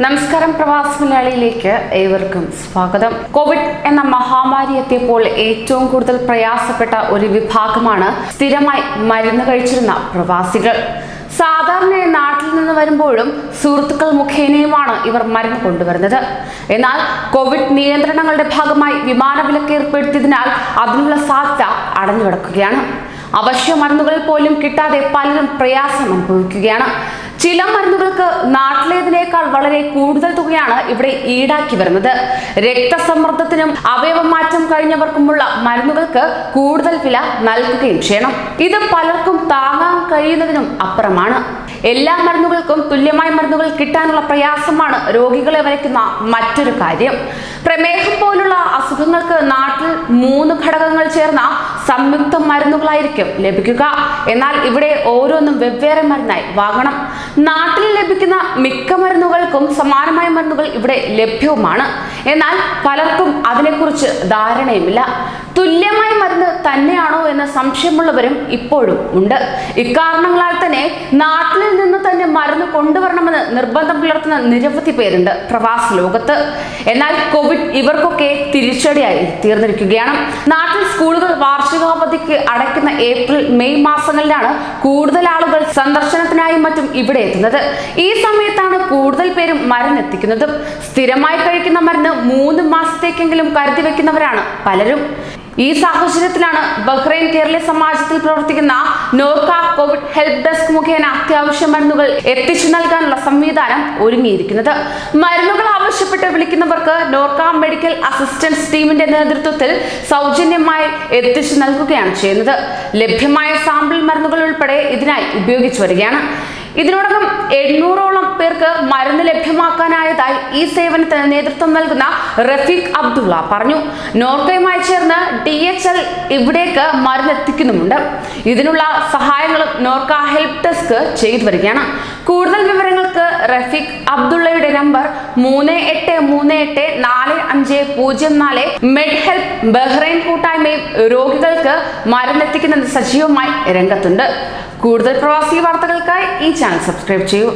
നമസ്കാരം പ്രവാസ മലയാളിയിലേക്ക് ഏവർക്കും സ്വാഗതം. കോവിഡ് എന്ന മഹാമാരി എത്തിയപ്പോൾ ഏറ്റവും കൂടുതൽ പ്രയാസപ്പെട്ട ഒരു വിഭാഗമാണ് സ്ഥിരമായി മരുന്ന് കഴിച്ചിരുന്ന പ്രവാസികൾ. സാധാരണയായി നാട്ടിൽ നിന്ന് വരുമ്പോഴും സുഹൃത്തുക്കൾ മുഖേനയുമാണ് ഇവർ മരുന്ന് കൊണ്ടുവരുന്നത്. എന്നാൽ കോവിഡ് നിയന്ത്രണങ്ങളുടെ ഭാഗമായി വിമാന വിലക്ക് ഏർപ്പെടുത്തിയതിനാൽ അതിനുള്ള സാധ്യത അടഞ്ഞു കിടക്കുകയാണ് അവശ്യ മരുന്നുകൾ പോലും കിട്ടാതെ പലരും പ്രയാസം അനുഭവിക്കുകയാണ്. ചില മരുന്നുകൾക്ക് നാട്ടിലേതിനേക്കാൾ വളരെ കൂടുതൽ തുകയാണ് ഇവിടെ ഈടാക്കി വരുന്നത്. രക്തസമ്മർദ്ദത്തിനും അവയവമാറ്റം കഴിഞ്ഞവർക്കുമുള്ള മരുന്നുകൾക്ക് കൂടുതൽ വില നൽകുകയും ചെയ്യണം. ഇത് പലർക്കും താങ്ങാൻ കഴിയുന്നതിനും അപ്പുറമാണ്. എല്ലാ മരുന്നുകൾക്കും തുല്യമായ മരുന്നുകൾ കിട്ടാനുള്ള പ്രയാസമാണ് രോഗികളെ വരയ്ക്കുന്ന മറ്റൊരു കാര്യം. പ്രമേഹം പോലുള്ള അസുഖങ്ങൾക്ക് നാട്ടിൽ മൂന്ന് ഘടകങ്ങൾ ചേർന്ന സംയുക്ത മരുന്നുകളായിരിക്കും ലഭിക്കുക. എന്നാൽ ഇവിടെ ഓരോന്നും വെവ്വേറെ മരുന്നായി വാങ്ങണം. നാട്ടിൽ ലഭിക്കുന്ന മിക്ക മരുന്നുകൾക്കും സമാനമായ മരുന്നുകൾ ഇവിടെ ലഭ്യവുമാണ്. എന്നാൽ പലർക്കും അതിനെക്കുറിച്ച് ധാരണയുമില്ല. തുല്യമായ മരുന്ന് തന്നെയാണോ എന്ന സംശയമുള്ളവരും ഇപ്പോഴും ഉണ്ട്. ഇക്കാരണങ്ങളാൽ തന്നെ നാട്ടിൽ നിന്ന് തന്നെ മരുന്ന് കൊണ്ടുവരണമെന്ന് നിർബന്ധം പുലർത്തുന്ന നിരവധി പേരുണ്ട് പ്രവാസ ലോകത്ത്. എന്നാൽ കോവിഡ് ഇവർക്കൊക്കെ തിരിച്ചടിയായി തീർന്നിരിക്കുകയാണ്. നാട്ടിൽ സ്കൂളുകൾ വാർഷികാവധിക്ക് അടയ്ക്കുന്ന ഏപ്രിൽ മെയ് മാസങ്ങളിലാണ് കൂടുതൽ ആളുകൾ സന്ദർശനത്തിനായും മറ്റും ഇവിടെ എത്തുന്നത്. ഈ സമയത്താണ് കൂടുതൽ പേരും മരുന്ന് എത്തിക്കുന്നതും സ്ഥിരമായി കഴിക്കുന്ന മരുന്ന് മൂന്ന് മാസത്തേക്കെങ്കിലും കരുതി വെക്കുന്നവരാണ് പലരും. ഈ സാഹചര്യത്തിലാണ് ബഹ്റൈൻ കേരള സമാജത്തിൽ പ്രവർത്തിക്കുന്ന നോർക്ക കോവിഡ് ഹെൽപ്പ് ഡെസ്ക് മുഖേന അത്യാവശ്യ മരുന്നുകൾ എത്തിച്ചു നൽകാനുള്ള സംവിധാനം ഒരുങ്ങിയിരിക്കുന്നത്. മരുന്നുകൾ ആവശ്യപ്പെട്ട് വിളിക്കുന്നവർക്ക് നോർക്ക മെഡിക്കൽ അസിസ്റ്റൻസ് ടീമിന്റെ നേതൃത്വത്തിൽ സൗജന്യമായി എത്തിച്ചു നൽകുകയാണ് ചെയ്യുന്നത്. ലഭ്യമായ സാമ്പിൾ മരുന്നുകൾ ഉൾപ്പെടെ ഇതിനായി ഉപയോഗിച്ചു വരികയാണ്. ഇതിനോടകം എണ്ണൂറോളം പേർക്ക് ലഭ്യമാക്കാനായതായി ഈ സേവനത്തിന് നേതൃത്വം നൽകുന്ന റഫീഖ് അബ്ദുള്ള പറഞ്ഞു. നോർക്കയുമായി ചേർന്ന് ഡി എച്ച് എൽ ഇവിടേക്ക് മരുന്നെത്തിക്കുന്നുമുണ്ട്. ഇതിനുള്ള സഹായങ്ങളും നോർക്ക ഹെൽപ്പ് ഡെസ്ക് ചെയ്തു വരികയാണ് കൂടുതൽ വിവരങ്ങൾക്ക് റഫീഖ് അബ്ദുള്ളയുടെ നമ്പർ മൂന്ന് എട്ട് മൂന്ന് എട്ട് നാല് അഞ്ച് പൂജ്യം നാല്. മെഡ് ഹെൽപ്പ് ബഹ്റൈൻ കൂട്ടായ്മയും രോഗികൾക്ക് മരുന്നെത്തിക്കുന്നത് സജീവമായി രംഗത്തുണ്ട്. കൂടുതൽ പ്രവാസി വാർത്തകൾക്കായി ഈ ചാനൽ സബ്സ്ക്രൈബ് ചെയ്യൂ.